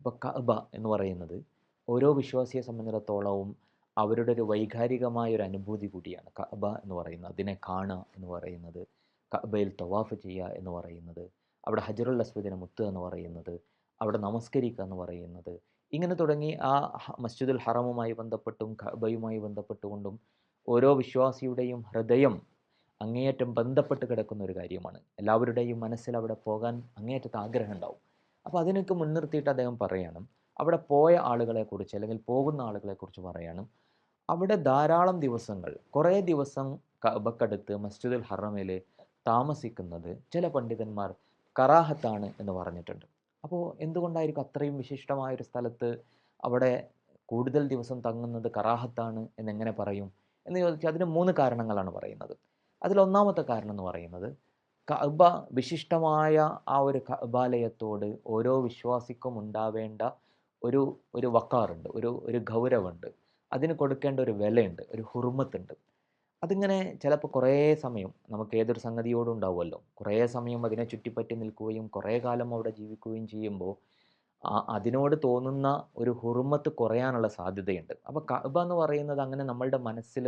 ഇപ്പോൾ കഅബ എന്ന് പറയുന്നത് ഓരോ വിശ്വാസിയെ സംബന്ധിച്ചിടത്തോളവും അവരുടെ ഒരു വൈകാരികമായ ഒരു അനുഭൂതി കൂടിയാണ്. കഅബ എന്ന് പറയുന്നത് അതിനെ കാണുക എന്ന് പറയുന്നത് കഅബയിൽ തവാഫ് ചെയ്യുക എന്ന് പറയുന്നത് അവിടെ ഹജറുൽ അസ്വദിനെ മുത്തുക എന്ന് പറയുന്നത് അവിടെ നമസ്കരിക്കുക എന്ന് പറയുന്നത് ഇങ്ങനെ തുടങ്ങി ആ മസ്ജിദുൽ ഹറമുമായി ബന്ധപ്പെട്ടും കഅബയുമായി ബന്ധപ്പെട്ടുകൊണ്ടും ഓരോ വിശ്വാസിയുടെയും ഹൃദയം അങ്ങേയറ്റം ബന്ധപ്പെട്ട് കിടക്കുന്ന ഒരു കാര്യമാണ്. എല്ലാവരുടെയും മനസ്സിൽ അവിടെ പോകാൻ അങ്ങേയറ്റത്ത് ആഗ്രഹം ഉണ്ടാവും. അപ്പോൾ അതിനൊക്കെ മുൻനിർത്തിയിട്ട് അദ്ദേഹം പറയണം. അവിടെ പോയ ആളുകളെക്കുറിച്ച് അല്ലെങ്കിൽ പോകുന്ന ആളുകളെക്കുറിച്ച് പറയണം. അവിടെ ധാരാളം ദിവസങ്ങൾ കുറേ ദിവസം കബക്കടുത്ത് മസ്ജിദുൽ ഹറമിൽ താമസിക്കുന്നത് ചില പണ്ഡിതന്മാർ കറാഹത്താണ് എന്ന് പറഞ്ഞിട്ടുണ്ട്. അപ്പോൾ എന്തുകൊണ്ടായിരിക്കും അത്രയും വിശിഷ്ടമായ ഒരു സ്ഥലത്ത് അവിടെ കൂടുതൽ ദിവസം തങ്ങുന്നത് കറാഹത്താണ് എന്നെങ്ങനെ പറയും? എന്ന് ചോദിച്ചാൽ അതിന് മൂന്ന് കാരണങ്ങളാണ് പറയുന്നത്. അതിലൊന്നാമത്തെ കാരണം എന്ന് പറയുന്നത് കഅബ വിശിഷ്ടമായ ആ ഒരു കഅബാലയത്തോട് ഓരോ വിശ്വാസിക്കും ഉണ്ടാവേണ്ട ഒരു ഒരു വക്കാറുണ്ട് ഒരു ഒരു ഗൗരവമുണ്ട്. അതിന് കൊടുക്കേണ്ട ഒരു വിലയുണ്ട് ഒരു ഹുർമത്തുണ്ട്. അതിങ്ങനെ ചിലപ്പോൾ കുറേ സമയം നമുക്ക് ഏതൊരു സംഗതിയോടും ഉണ്ടാവുമല്ലോ. കുറേ സമയം അതിനെ ചുറ്റിപ്പറ്റി നിൽക്കുകയും കുറേ കാലം അവിടെ ജീവിക്കുകയും ചെയ്യുമ്പോൾ അതിനോട് തോന്നുന്ന ഒരു ഹുറുമത്ത് കുറയാനുള്ള സാധ്യതയുണ്ട്. അപ്പോൾ കഅബ എന്ന് പറയുന്നത് അങ്ങനെ നമ്മളുടെ മനസ്സിൽ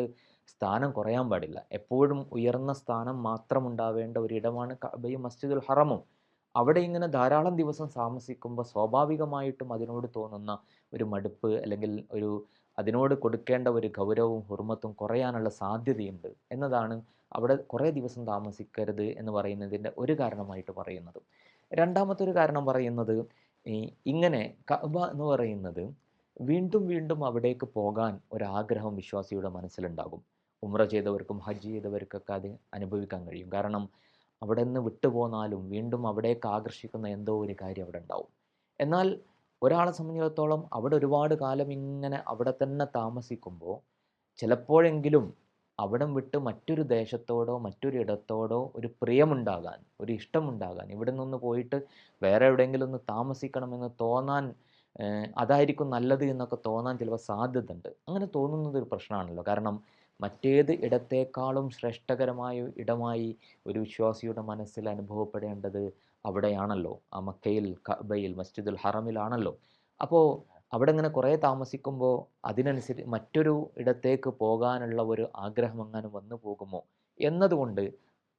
സ്ഥാനം കുറയാൻ പാടില്ല. എപ്പോഴും ഉയർന്ന സ്ഥാനം മാത്രം ഉണ്ടാവേണ്ട ഒരിടമാണ് കഅബയും മസ്ജിദുൽ ഹറമും. അവിടെ ഇങ്ങനെ ധാരാളം ദിവസം താമസിക്കുമ്പോൾ സ്വാഭാവികമായിട്ടും അതിനോട് തോന്നുന്ന ഒരു മടുപ്പ് അല്ലെങ്കിൽ ഒരു അതിനോട് കൊടുക്കേണ്ട ഒരു ഗൗരവവും ഹുർമത്തും കുറയാനുള്ള സാധ്യതയുണ്ട് എന്നതാണ് അവിടെ കുറേ ദിവസം താമസിക്കരുത് എന്ന് പറയുന്നതിന്റെ ഒരു കാരണമായിട്ട് പറയുന്നത്. രണ്ടാമത്തെ ഒരു കാരണം പറയുന്നത് ഈ ഇങ്ങനെ കഅബ എന്ന് പറയുന്നത് വീണ്ടും വീണ്ടും അവിടേക്ക് പോകാൻ ഒരാഗ്രഹം വിശ്വാസിയുടെ മനസ്സിലുണ്ടാകും. ഉമ്ര ചെയ്തവർക്കും ഹജ്ജ് ചെയ്തവർക്കൊക്കെ അത് അനുഭവിക്കാൻ കഴിയും. കാരണം അവിടെ നിന്ന് വിട്ടുപോന്നാലും വീണ്ടും അവിടേക്ക് ആകർഷിക്കുന്ന എന്തോ ഒരു കാര്യം അവിടെ ഉണ്ടാവും. എന്നാൽ ഒരാളെ സംബന്ധിച്ചിടത്തോളം അവിടെ ഒരുപാട് കാലം ഇങ്ങനെ അവിടെ തന്നെ താമസിക്കുമ്പോൾ ചിലപ്പോഴെങ്കിലും അവിടം വിട്ട് മറ്റൊരു ദേശത്തോടോ മറ്റൊരു ഇടത്തോടോ ഒരു പ്രിയമുണ്ടാകാൻ ഒരു ഇഷ്ടമുണ്ടാകാൻ ഇവിടെ നിന്ന് പോയിട്ട് വേറെ എവിടെയെങ്കിലും ഒന്ന് താമസിക്കണമെന്ന് തോന്നാൻ അതായിരിക്കും നല്ലത് എന്നൊക്കെ തോന്നാൻ ചിലപ്പോൾ സാധ്യത ഉണ്ട് അങ്ങനെ തോന്നുന്നത് ഒരു പ്രശ്നമാണല്ലോ. കാരണം മറ്റേത് ഇടത്തേക്കാളും ശ്രേഷ്ഠകരമായ ഇടമായി ഒരു വിശ്വാസിയുടെ മനസ്സിൽ അനുഭവപ്പെടേണ്ടത് അവിടെയാണല്ലോ. ആ മക്കയിൽ കബയിൽ മസ്ജിദുൽ ഹറമിലാണല്ലോ. അപ്പോൾ അവിടെ ഇങ്ങനെ കുറേ താമസിക്കുമ്പോൾ അതിനനുസരിച്ച് മറ്റൊരു ഇടത്തേക്ക് പോകാനുള്ള ഒരു ആഗ്രഹം അങ്ങനെ വന്നു പോകുമോ? എന്നതുകൊണ്ട്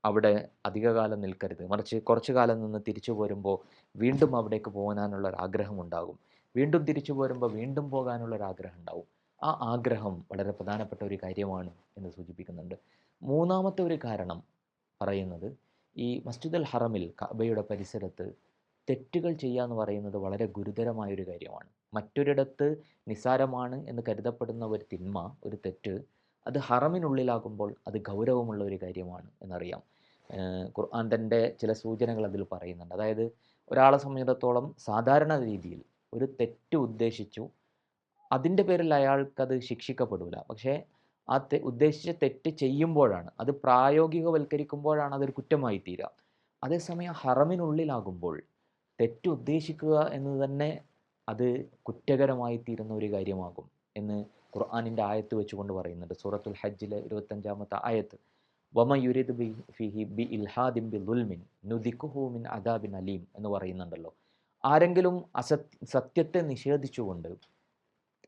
അവിടെ അധികകാലം നിൽക്കരുത്. മറിച്ച് കുറച്ചു കാലം നിന്ന് തിരിച്ചു പോരുമ്പോൾ വീണ്ടും അവിടേക്ക് പോകാനുള്ള ഒരു ആഗ്രഹം ഉണ്ടാകും. വീണ്ടും തിരിച്ചു പോരുമ്പോൾ വീണ്ടും പോകാനുള്ള ഒരു ആഗ്രഹം ഉണ്ടാവും. ആ ആഗ്രഹം വളരെ പ്രധാനപ്പെട്ട ഒരു കാര്യമാണ് എന്ന് സൂചിപ്പിക്കുന്നുണ്ട്. മൂന്നാമത്തെ ഒരു കാരണം പറയുന്നത് ഈ മസ്ജിദ് അൽ ഹറമിൽ കബയുടെ പരിസരത്ത് തെറ്റുകൾ ചെയ്യുക എന്ന് പറയുന്നത് വളരെ ഗുരുതരമായ ഒരു കാര്യമാണ്. മറ്റൊരിടത്ത് നിസ്സാരമാണ് എന്ന് കരുതപ്പെടുന്ന ഒരു തിന്മ ഒരു തെറ്റ് അത് ഹറമിനുള്ളിലാകുമ്പോൾ അത് ഗൗരവമുള്ള ഒരു കാര്യമാണ് എന്നറിയാം. ഖുർആൻ തന്റെ ചില സൂചനകൾ അതിൽ പറയുന്നുണ്ട്. അതായത് ഒരാളെ സംബന്ധിച്ചിടത്തോളം സാധാരണ രീതിയിൽ ഒരു തെറ്റ് ഉദ്ദേശിച്ചു അതിന്റെ പേരിൽ അയാൾക്കത് ശിക്ഷിക്കപ്പെടില്ല പക്ഷേ ആ തെ ഉദ്ദേശിച്ച തെറ്റ് ചെയ്യുമ്പോഴാണ് അത് പ്രായോഗികവൽക്കരിക്കുമ്പോഴാണ് അതൊരു കുറ്റമായി തീരുക അതേസമയം ഹറമിനുള്ളിലാകുമ്പോൾ തെറ്റ് ഉദ്ദേശിക്കുക എന്ന് തന്നെ അത് കുറ്റകരമായി തീരുന്ന ഒരു കാര്യമാകും എന്ന് ഖുർആാനിന്റെ ആയത്ത് വെച്ചുകൊണ്ട് പറയുന്നുണ്ട്. സൂറത്തുൽ ഹജ്ജിലെ ഇരുപത്തഞ്ചാമത്തെ ആയത്ത് വമ യുരിദ് ബി ഫിഹി ബി ഇൽഹാദിൻ ബി ദുൽമിൻ നുദിക്കുഹു മിൻ അദാബിൻ അലീം എന്ന് പറയുന്നുണ്ടല്ലോ. ആരെങ്കിലും അസത് സത്യത്തെ നിഷേധിച്ചുകൊണ്ട്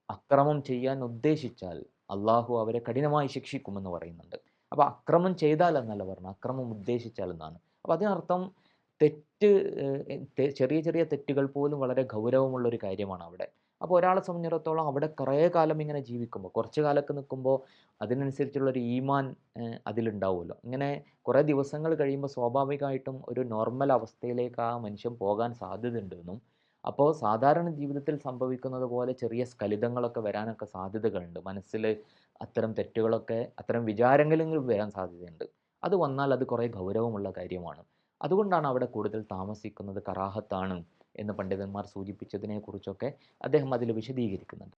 അക്രമം ചെയ്യാൻ ഉദ്ദേശിച്ചാൽ അള്ളാഹു അവരെ കഠിനമായി ശിക്ഷിക്കുമെന്ന് പറയുന്നുണ്ട്. അപ്പോൾ അക്രമം ചെയ്താൽ എന്നല്ല പറഞ്ഞു അക്രമം ഉദ്ദേശിച്ചാൽ എന്നാണ്. അപ്പോൾ അതിനർത്ഥം തെറ്റ് ചെറിയ ചെറിയ തെറ്റുകൾ പോലും വളരെ ഗൗരവമുള്ള ഒരു കാര്യമാണ് അവിടെ. അപ്പോൾ ഒരാളെ സംബന്ധിച്ചിടത്തോളം അവിടെ കുറേ കാലം ഇങ്ങനെ ജീവിക്കുമ്പോൾ കുറച്ച് കാലമൊക്കെ നിൽക്കുമ്പോൾ അതിനനുസരിച്ചുള്ള ഒരു ഈമാൻ അതിലുണ്ടാവുമല്ലോ. ഇങ്ങനെ കുറേ ദിവസങ്ങൾ കഴിയുമ്പോൾ സ്വാഭാവികമായിട്ടും ഒരു നോർമൽ അവസ്ഥയിലേക്ക് ആ മനുഷ്യൻ പോകാൻ സാധ്യതയുണ്ടെന്നും അപ്പോൾ സാധാരണ ജീവിതത്തിൽ സംഭവിക്കുന്നത് പോലെ ചെറിയ സ്ഖലിതങ്ങളൊക്കെ വരാനൊക്കെ സാധ്യതകളുണ്ട്. മനസ്സിൽ അത്തരം തെറ്റുകളൊക്കെ അത്തരം വിചാരങ്ങളെങ്കിലും വരാൻ സാധ്യതയുണ്ട്. അത് വന്നാൽ അത് കുറേ ഗൗരവമുള്ള കാര്യമാണ്. അതുകൊണ്ടാണ് അവിടെ കൂടുതൽ താമസിക്കുന്നത് കറാഹത്താണ് എന്ന് പണ്ഡിതന്മാർ സൂചിപ്പിച്ചതിനെക്കുറിച്ചൊക്കെ അദ്ദേഹം അതിൽ വിശദീകരിക്കുന്നുണ്ട്.